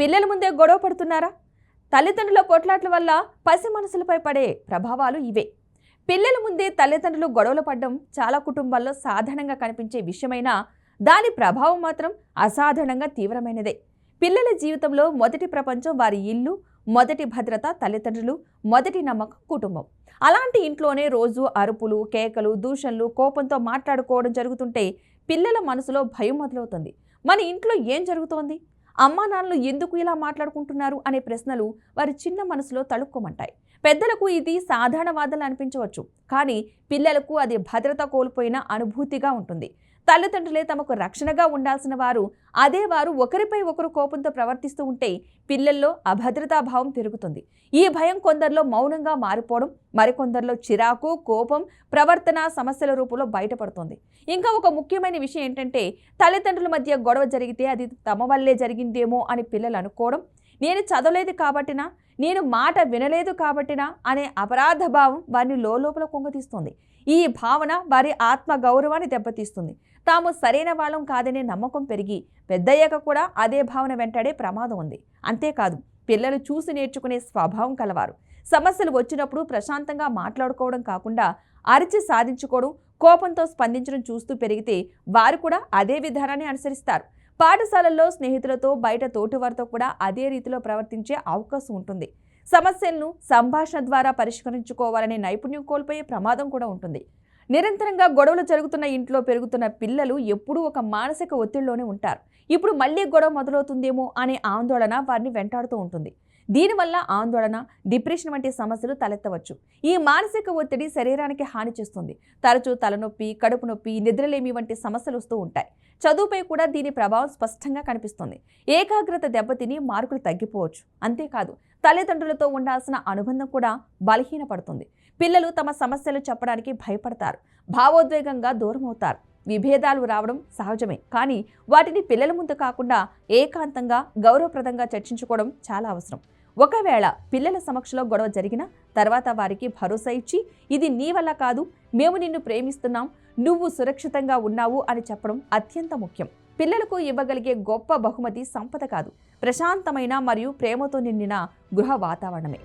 పిల్లల ముందే గొడవ పడుతున్నారా? తల్లిదండ్రుల పోట్లాట్ల వల్ల పసి మనసులపై పడే ప్రభావాలు ఇవే. పిల్లల ముందే తల్లిదండ్రులు గొడవలు పడడం చాలా కుటుంబాల్లో సాధారణంగా కనిపించే విషయమైనా దాని ప్రభావం మాత్రం అసాధారణంగా తీవ్రమైనదే. పిల్లల జీవితంలో మొదటి ప్రపంచం వారి ఇల్లు మొదటి భద్రత తల్లిదండ్రులు మొదటి నమ్మకం కుటుంబం. అలాంటి ఇంట్లోనే రోజు అరుపులు కేకలు దూషణలు కోపంతో మాట్లాడుకోవడం జరుగుతుంటే పిల్లల మనసులో భయం మొదలవుతుంది. మన ఇంట్లో ఏం జరుగుతోంది? అమ్మా నాన్నలు ఎందుకు ఇలా మాట్లాడుకుంటున్నారు అనే ప్రశ్నలు వారి చిన్న మనసులో తళుక్కోమంటాయి. పెద్దలకు ఇది సాధారణ వాదనలు అనిపించవచ్చు. కానీ పిల్లలకు అది భద్రత కోల్పోయిన అనుభూతిగా ఉంటుంది. తల్లిదండ్రులే తమకు రక్షణగా ఉండాల్సిన వారు అదే వారు ఒకరిపై ఒకరు కోపంతో ప్రవర్తిస్తూ ఉంటే పిల్లల్లో అభద్రతా భావం పెరుగుతుంది. ఈ భయం కొందరిలో మౌనంగా మారిపోవడం మరికొందరిలో చిరాకు కోపం ప్రవర్తన సమస్యల రూపంలో బయటపడుతుంది. ఇంకా ఒక ముఖ్యమైన విషయం ఏంటంటే తల్లిదండ్రుల మధ్య గొడవ జరిగితే అది తమ వల్లే జరిగిందేమో అని పిల్లలు అనుకోవడం నేను చదవలేదు కాబట్టినా నేను మాట వినలేదు కాబట్టినా అనే అపరాధ భావం వారిని లోపల కుంగతీస్తుంది. ఈ భావన వారి ఆత్మ గౌరవాన్ని దెబ్బతీస్తుంది. తాము సరైన వాళ్ళం కాదనే నమ్మకం పెరిగి పెద్దయ్యాక కూడా అదే భావన వెంటాడే ప్రమాదం ఉంది. అంతేకాదు పిల్లలు చూసి నేర్చుకునే స్వభావం కలవారు. సమస్యలు వచ్చినప్పుడు ప్రశాంతంగా మాట్లాడుకోవడం కాకుండా అరిచి సాధించుకోవడం కోపంతో స్పందించడం చూస్తూ పెరిగితే వారు కూడా అదే విధానాన్ని అనుసరిస్తారు. పాఠశాలల్లో స్నేహితులతో బయట తోటివారితో కూడా అదే రీతిలో ప్రవర్తించే అవకాశం ఉంటుంది. సమస్యలను సంభాషణ ద్వారా పరిష్కరించుకోవాలనే నైపుణ్యం కోల్పోయే ప్రమాదం కూడా ఉంటుంది. నిరంతరంగా గొడవలు జరుగుతున్న ఇంట్లో పెరుగుతున్న పిల్లలు ఎప్పుడూ ఒక మానసిక ఒత్తిడిలోనే ఉంటారు. ఇప్పుడు మళ్ళీ గొడవ మొదలవుతుందేమో అనే ఆందోళన వారిని వెంటాడుతూ ఉంటుంది. దీనివల్ల ఆందోళన డిప్రెషన్ వంటి సమస్యలు తలెత్తవచ్చు. ఈ మానసిక ఒత్తిడి శరీరానికి హాని చేస్తుంది. తరచూ తలనొప్పి కడుపు నొప్పి నిద్రలేమి వంటి సమస్యలు వస్తూ ఉంటాయి. చదువుపై కూడా దీని ప్రభావం స్పష్టంగా కనిపిస్తుంది. ఏకాగ్రత దెబ్బతిని మార్కులు తగ్గిపోవచ్చు. అంతేకాదు తల్లిదండ్రులతో ఉండాల్సిన అనుబంధం కూడా బలహీనపడుతుంది. పిల్లలు తమ సమస్యలు చెప్పడానికి భయపడతారు. భావోద్వేగంగా దూరం అవుతారు విభేదాలు రావడం సహజమే. కానీ వాటిని పిల్లల ముందు కాకుండా ఏకాంతంగా గౌరవప్రదంగా చర్చించుకోవడం చాలా అవసరం. ఒకవేళ పిల్లల సమక్షంలో గొడవ జరిగిన తర్వాత వారికి భరోసా ఇచ్చి ఇది నీ వల్ల కాదు మేము నిన్ను ప్రేమిస్తున్నాం నువ్వు సురక్షితంగా ఉన్నావు అని చెప్పడం అత్యంత ముఖ్యం. పిల్లలకు ఇవ్వగలిగే గొప్ప బహుమతి సంపద కాదు ప్రశాంతమైన మరియు ప్రేమతో నిండిన గృహ వాతావరణమే.